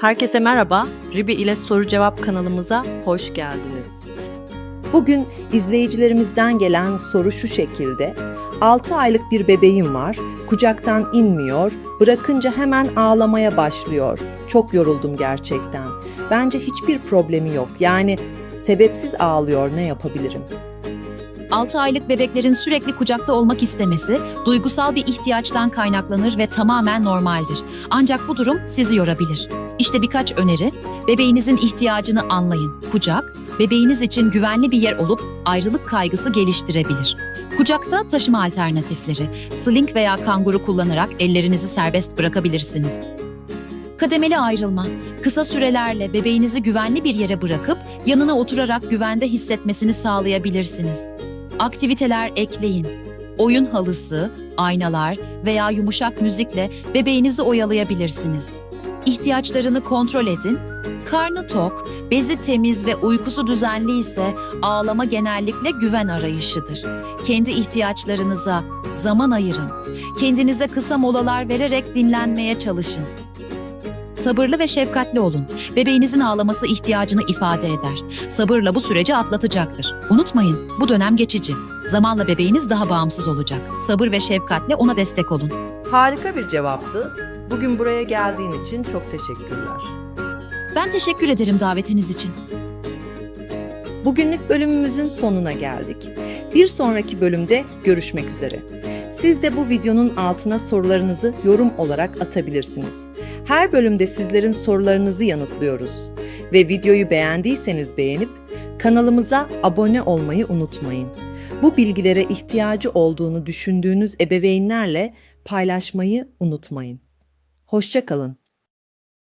Herkese merhaba. Ribi ile Soru Cevap kanalımıza hoş geldiniz. Bugün izleyicilerimizden gelen soru şu şekilde. 6 aylık bir bebeğim var. Kucaktan inmiyor. Bırakınca hemen ağlamaya başlıyor. Çok yoruldum gerçekten. Bence hiçbir problemi yok. Yani sebepsiz ağlıyor ne yapabilirim? 6 aylık bebeklerin sürekli kucakta olmak istemesi duygusal bir ihtiyaçtan kaynaklanır ve tamamen normaldir. Ancak bu durum sizi yorabilir. İşte birkaç öneri. Bebeğinizin ihtiyacını anlayın. Kucak, bebeğiniz için güvenli bir yer olup ayrılık kaygısı geliştirebilir. Kucakta taşıma alternatifleri, sling veya kanguru kullanarak ellerinizi serbest bırakabilirsiniz. Kademeli ayrılma. Kısa sürelerle bebeğinizi güvenli bir yere bırakıp yanına oturarak güvende hissetmesini sağlayabilirsiniz. Aktiviteler ekleyin. Oyun halısı, aynalar veya yumuşak müzikle bebeğinizi oyalayabilirsiniz. İhtiyaçlarını kontrol edin. Karnı tok, bezi temiz ve uykusu düzenli ise ağlama genellikle güven arayışıdır. Kendi ihtiyaçlarınıza zaman ayırın. Kendinize kısa molalar vererek dinlenmeye çalışın. Sabırlı ve şefkatli olun. Bebeğinizin ağlaması ihtiyacını ifade eder. Sabırla bu süreci atlatacaktır. Unutmayın, bu dönem geçici. Zamanla bebeğiniz daha bağımsız olacak. Sabır ve şefkatle ona destek olun. Harika bir cevaptı. Bugün buraya geldiğin için çok teşekkürler. Ben teşekkür ederim davetiniz için. Bugünlük bölümümüzün sonuna geldik. Bir sonraki bölümde görüşmek üzere. Siz de bu videonun altına sorularınızı yorum olarak atabilirsiniz. Her bölümde sizlerin sorularınızı yanıtlıyoruz. Ve videoyu beğendiyseniz beğenip kanalımıza abone olmayı unutmayın. Bu bilgilere ihtiyacı olduğunu düşündüğünüz ebeveynlerle paylaşmayı unutmayın. Hoşçakalın.